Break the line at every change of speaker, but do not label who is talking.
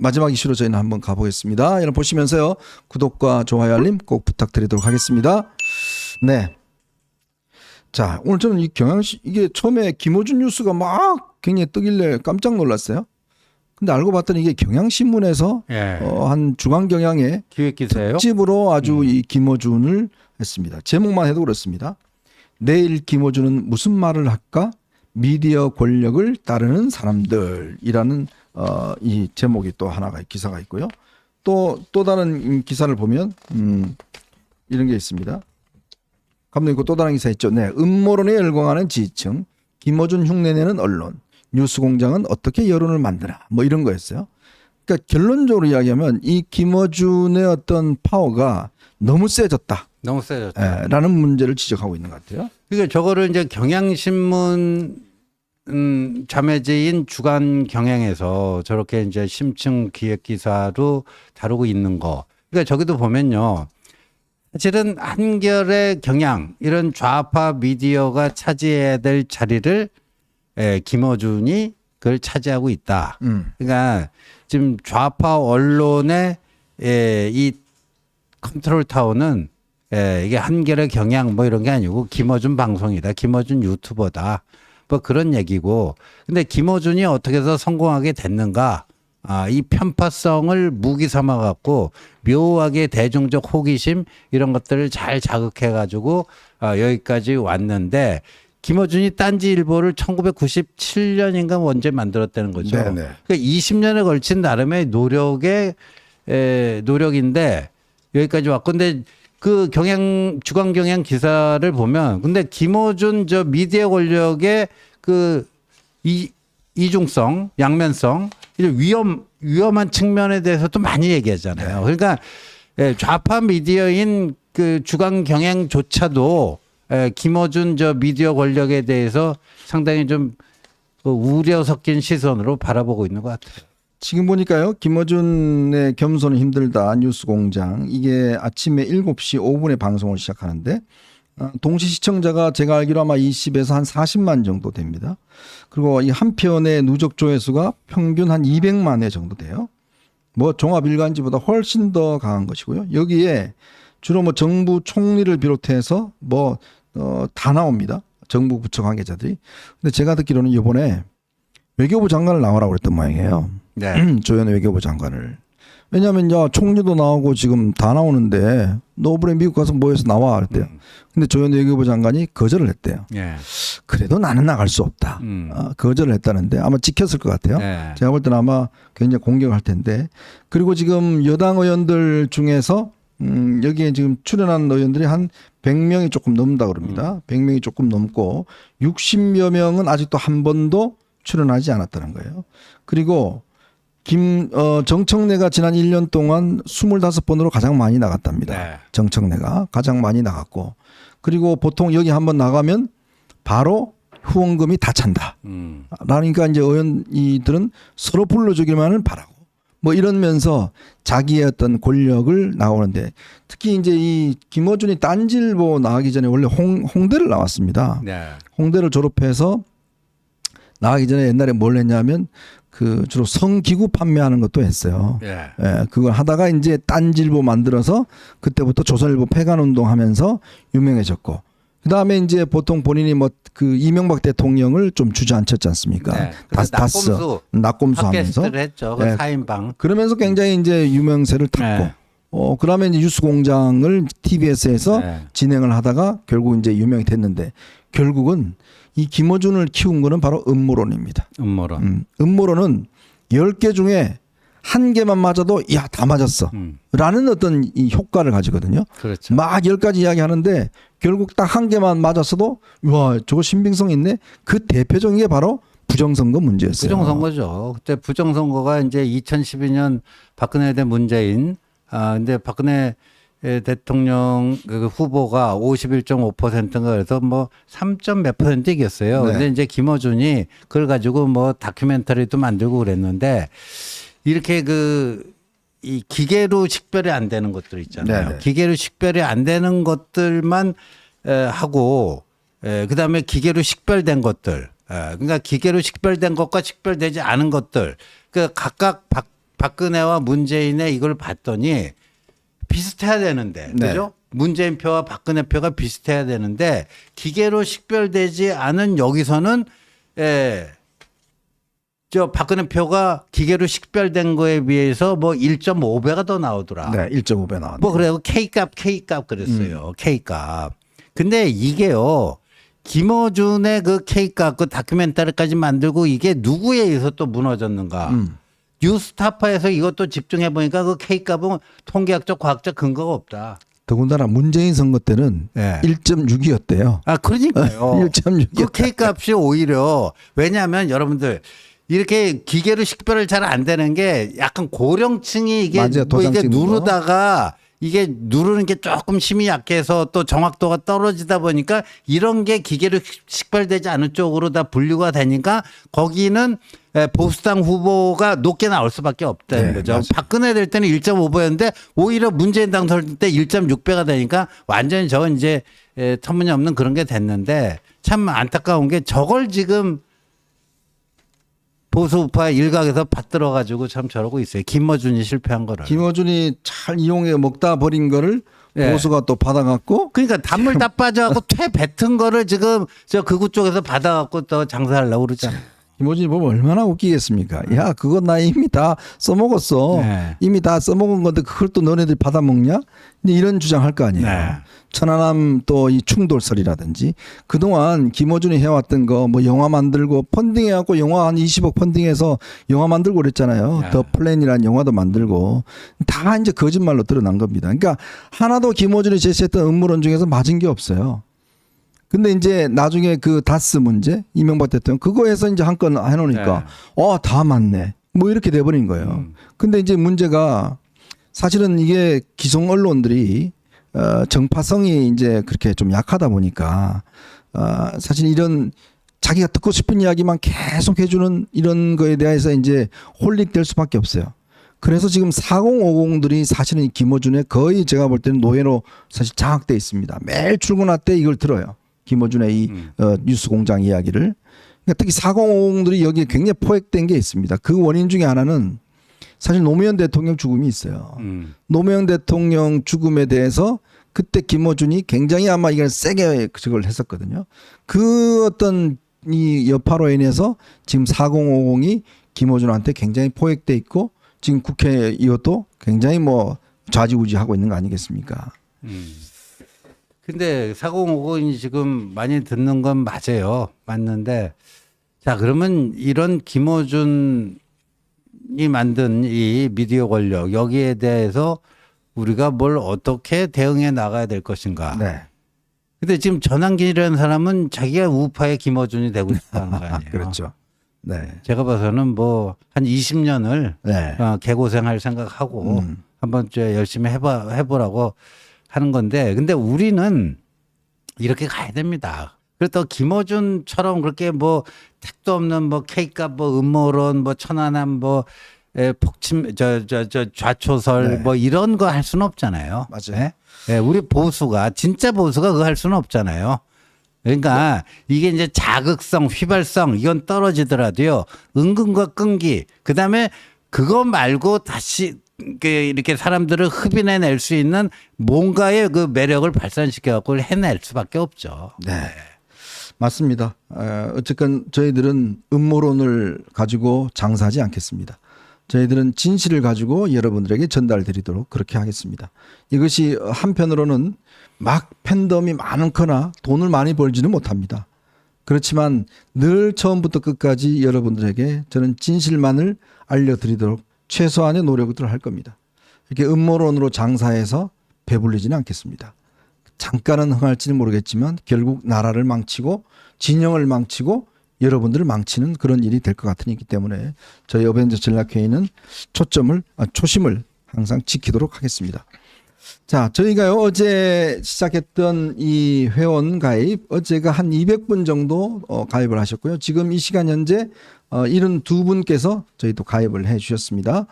마지막 이슈로 저희는 한번 가보겠습니다. 여러분 보시면서요 구독과 좋아요 알림 꼭 부탁드리도록 하겠습니다. 네. 자 오늘 저는 이 경향시 이게 처음에 김호준 뉴스가 막 굉장히 뜨길래 깜짝 놀랐어요. 근데 알고 봤더니 이게 경향신문에서
예.
어, 한 중앙 경향의
기획 기사예요.
특집으로 아주
음.
이 김어준을 했습니다. 제목만 해도 그렇습니다. 내일 김어준은 무슨 말을 할까? 미디어 권력을 따르는 사람들이라는 어, 이 제목이 또 하나가 기사가 있고요. 또 또 다른 음, 기사를 보면 음, 이런 게 있습니다. 감독님 그또 다른 기사 있죠. 네, 음모론에 열광하는 지지층, 김어준 흉내내는 언론, 뉴스공장은 어떻게 여론을 만드나 뭐 이런 거였어요. 그러니까 결론적으로 이야기하면 이 김어준의 어떤 파워가 너무 세졌다라는
너무 세졌다.
문제를 지적하고 있는 것 같아요.
그러니까 저거를 이제 경향신문 음, 자매제인 주간 경향에서 저렇게 이제 심층 기획 기사로 다루고 있는 거. 그러니까 저기도 보면요. 사실은 한결의 경향 이런 좌파 미디어가 차지해야 될 자리를 에, 김어준이 그걸 차지하고 있다.
음.
그러니까 지금 좌파 언론의 에, 이 컨트롤 타워는 에, 이게 한결의 경향 뭐 이런 게 아니고 김어준 방송이다. 김어준 유튜버다. 뭐 그런 얘기고. 근데 김어준이 어떻게 해서 성공하게 됐는가? 아, 이 편파성을 무기 삼아 갖고 묘하게 대중적 호기심 이런 것들을 잘 자극해 가지고 아, 여기까지 왔는데 김어준이 딴지일보를 1997년인가 언제 만들었다는 거죠.
네네.
그러니까 20년에 걸친 나름의 노력의 에, 노력인데 여기까지 왔고 근데 그 경향 주간 경향 기사를 보면 근데 김어준 저 미디어 권력의 그 이, 이중성, 양면성, 이런 위험 위험한 측면에 대해서도 많이 얘기하잖아요. 그러니까 예, 좌파 미디어인 그 주간 경향조차도 예, 김어준 저 미디어 권력에 대해서 상당히 좀그 우려 섞인 시선으로 바라보고 있는 것 같아요.
지금 보니까요. 김어준의 겸손은 힘들다 뉴스 공장 이게 아침에 7시 5분에 방송을 시작하는데 어, 동시 시청자가 제가 알기로 아마 20에서 한 40만 정도 됩니다. 그리고 이 한 편의 누적 조회수가 평균 한 200만 회 정도 돼요. 뭐 종합 일간지보다 훨씬 더 강한 것이고요. 여기에 주로 뭐 정부 총리를 비롯해서 뭐 어, 다 나옵니다. 정부 부처 관계자들이. 근데 제가 듣기로는 이번에 외교부 장관을 나오라고 그랬던 모양이에요.
네.
조현 외교부 장관을. 왜냐하면 야 총리도 나오고 지금 다 나오는데 너 이번에 미국 가서 뭐해서 나와 그랬대요. 근데 조현 외교부 장관이 거절을 했대요.
예.
그래도 나는 나갈 수 없다.
음.
어, 거절을 했다는데 아마 찍혔을 것 같아요.
네.
제가 볼 때는 아마 굉장히 공격할 텐데 그리고 지금 여당 의원들 중에서 음, 여기에 지금 출연한 의원들이 한 100명이 조금 넘는다 그럽니다. 100명이 조금 넘고 60여 명은 아직도 한 번도 출연하지 않았다는 거예요. 그리고 김 어, 정청래가 지난 1년 동안 25번으로 가장 많이 나갔답니다.
네.
정청래가 가장 많이 나갔고 그리고 보통 여기 한번 나가면 바로 후원금이 다 찬다.
음.
그러니까 이제 의원이들은 서로 불러주기만을 바라고 뭐 이러면서 자기의 어떤 권력을 나오는데 특히 이제 이 김어준이 딴질보 나가기 전에 원래 홍, 홍대를 나왔습니다.
네.
홍대를 졸업해서 나가기 전에 옛날에 뭘 했냐면 그 주로 성기구 판매하는 것도 했어요.
예.
예, 그걸 하다가 이제 딴질보 만들어서 그때부터 조선일보 폐간 운동하면서 유명해졌고 그다음에 이제 보통 본인이 뭐 그 이명박 대통령을 좀 주저앉혔지 않습니까?
네.
다,
그래서
다스
낙곰수
하면서
했죠. 그
네.
4인방.
그러면서 굉장히 이제 유명세를 탔고
네.
어 그다음에 이제 뉴스 공장을 TBS에서
네.
진행을 하다가 결국 이제 유명이 됐는데 결국은 이 김어준을 키운 거는 바로 음모론입니다.
음모론.
음, 음모론은 10개 중에 한 개만 맞아도 야 다 맞았어.
음.
라는 어떤 이 효과를 가지거든요.
그렇죠.
막 열 가지 이야기 하는데 결국 딱 한 개만 맞았어도 와 저거 신빙성 있네. 그 대표적인 게 바로 부정선거 문제였어요.
부정선거죠. 그때 부정선거가 이제 2012년 박근혜 대 문재인. 아, 근데 박근혜 대통령 그 후보가 51.5%인가 그래서 뭐 3점 몇 퍼센트 이겼어요.
네.
근데 이제 김어준이 그걸 가지고 뭐 다큐멘터리도 만들고 그랬는데 이렇게 그 이 기계로 식별이 안 되는 것들 있잖아요.
네네.
기계로 식별이 안 되는 것들만 에, 하고 에, 그다음에 기계로 식별된 것들. 에, 그러니까 기계로 식별된 것과 식별되지 않은 것들. 그 각각 박, 박근혜와 문재인의 이걸 봤더니 비슷해야 되는데
네.
그죠? 문재인 표와 박근혜 표가 비슷해야 되는데 기계로 식별되지 않은 여기서는 예. 저 박근혜 표가 기계로 식별된 거에 비해서 뭐 1.5배가 더 나오더라.
네, 1.5배 나왔네.
뭐 그래요. K값 K값 그랬어요. K값. 근데 이게요. 김어준의 그 K값 그 다큐멘터리까지 만들고 이게 누구에 의해서 또 무너졌는가?
음.
뉴스타파에서 이것도 집중해 보니까 그 K값은 통계학적 과학적 근거가 없다.
더군다나 문재인 선거 때는
예.
1.6이었대요.
아 그러니까요. 1.6그
이었다.
K값이 오히려 왜냐하면 여러분들 이렇게 기계로 식별을 잘 안 되는 게 약간 고령층이 이게
맞아요.
뭐 이게
도장 찍는 거.
누르다가 이게 누르는 게 조금 힘이 약해서 또 정확도가 떨어지다 보니까 이런 게 기계로 식별되지 않은 쪽으로 다 분류가 되니까 거기는 에, 보수당 후보가 높게 나올 수밖에 없다는
네,
거죠.
맞아요.
박근혜 될 때는 1.5배였는데 오히려 문재인 당선 때 1.6배가 되니까 완전히 저건 이제 에, 터무니없는 그런 게 됐는데 참 안타까운 게 저걸 지금 보수 우파 일각에서 받들어 가지고 참 저러고 있어요. 김어준이 실패한 거를.
김어준이 잘 이용해 먹다 버린 거를
예.
보수가 또 받아갖고
그러니까 단물 다 빠져갖고 퇴 뱉은 거를 지금 저 극우 쪽에서 받아갖고 또 장사하려고 그러잖아.
김어준이 보면 얼마나 웃기겠습니까? 야, 그거 나 이미 다 써먹었어.
네.
이미 다 써먹은 건데 그걸 또 너네들 받아먹냐? 이런 주장할 거 아니에요.
네.
천안함 또 이 충돌설이라든지 그동안 김어준이 해왔던 거 뭐 영화 만들고 펀딩해갖고 영화 한 20억 펀딩해서 영화 만들고 그랬잖아요.
네.
더 플랜이라는 영화도 만들고 다 이제 거짓말로 드러난 겁니다. 그러니까 하나도 김어준이 제시했던 음모론 중에서 맞은 게 없어요. 근데 이제 나중에 그 다스 문제 이명박 대통령 그거에서 이제 한 건 해놓으니까 어다 맞네 뭐 이렇게 돼버린 거예요.
음.
근데 이제 문제가 사실은 이게 기성 언론들이 어 정파성이 이제 그렇게 좀 약하다 보니까 어 사실 이런 자기가 듣고 싶은 이야기만 계속 해주는 이런 거에 대해서 이제 홀릭될 수밖에 없어요. 그래서 지금 4050들이 사실은 이 김어준의 거의 제가 볼 때는 노예로 사실 장악돼 있습니다. 매일 출근할 때 이걸 들어요. 김어준의 이
음.
어, 뉴스 공장 이야기를. 그러니까 특히 4050들이 여기에 굉장히 포획된 게 있습니다. 그 원인 중에 하나는 사실 노무현 대통령 죽음이 있어요.
음.
노무현 대통령 죽음에 대해서 그때 김어준이 굉장히 아마 이걸 세게 그걸 했었거든요. 그 어떤 이 여파로 인해서 지금 4050이 김어준한테 굉장히 포획돼 있고 지금 국회 이것도 굉장히 뭐 좌지우지하고 있는 거 아니겠습니까?
음. 근데 4050이 지금 많이 듣는 건 맞아요. 맞는데 자 그러면 이런 김어준이 만든 이 미디어 권력 여기에 대해서 우리가 뭘 어떻게 대응해 나가야 될 것인가.
네.
근데 지금 전환길이라는 사람은 자기가 우파의 김어준이 되고 싶다는 거 아니에요.
그렇죠. 네.
제가 봐서는 뭐 한 20년을
네.
어, 개고생할 생각하고
음.
한번 저 열심히 해봐 해보라고 하는 건데 근데 우리는 이렇게 가야 됩니다. 그렇다고 김어준처럼 그렇게 뭐 택도 없는 뭐 K값 뭐 음모론 뭐 천안함 뭐 에, 폭침 저 저 저 좌초설
네.
뭐 이런 거 할 수는 없잖아요.
맞아요.
예? 예, 우리 보수가 진짜 보수가 그거 할 수는 없잖아요. 그러니까 이게 이제 자극성, 휘발성 이건 떨어지더라도요. 은근과 끈기. 그다음에 그거 말고 다시 그 이렇게 사람들을 흡인해낼 수 있는 뭔가의 그 매력을 발산시켜 갖고 해낼 수밖에 없죠.
네. 맞습니다. 어, 어쨌건 저희들은 음모론을 가지고 장사하지 않겠습니다. 저희들은 진실을 가지고 여러분들에게 전달드리도록 그렇게 하겠습니다. 이것이 한편으로는 막 팬덤이 많거나 돈을 많이 벌지는 못합니다. 그렇지만 늘 처음부터 끝까지 여러분들에게 저는 진실만을 알려드리도록 최소한의 노력을 할 겁니다. 이렇게 음모론으로 장사해서 배불리지는 않겠습니다. 잠깐은 흥할지는 모르겠지만 결국 나라를 망치고 진영을 망치고 여러분들을 망치는 그런 일이 될 것 같으기 때문에 저희 어벤져 전략회의는 초점을 아, 초심을 항상 지키도록 하겠습니다. 자, 저희가요 어제 시작했던 이 회원 가입 어제가 한 200분 정도 어, 가입을 하셨고요. 지금 이 시간 현재 어, 72분께서 저희도 가입을 해 주셨습니다.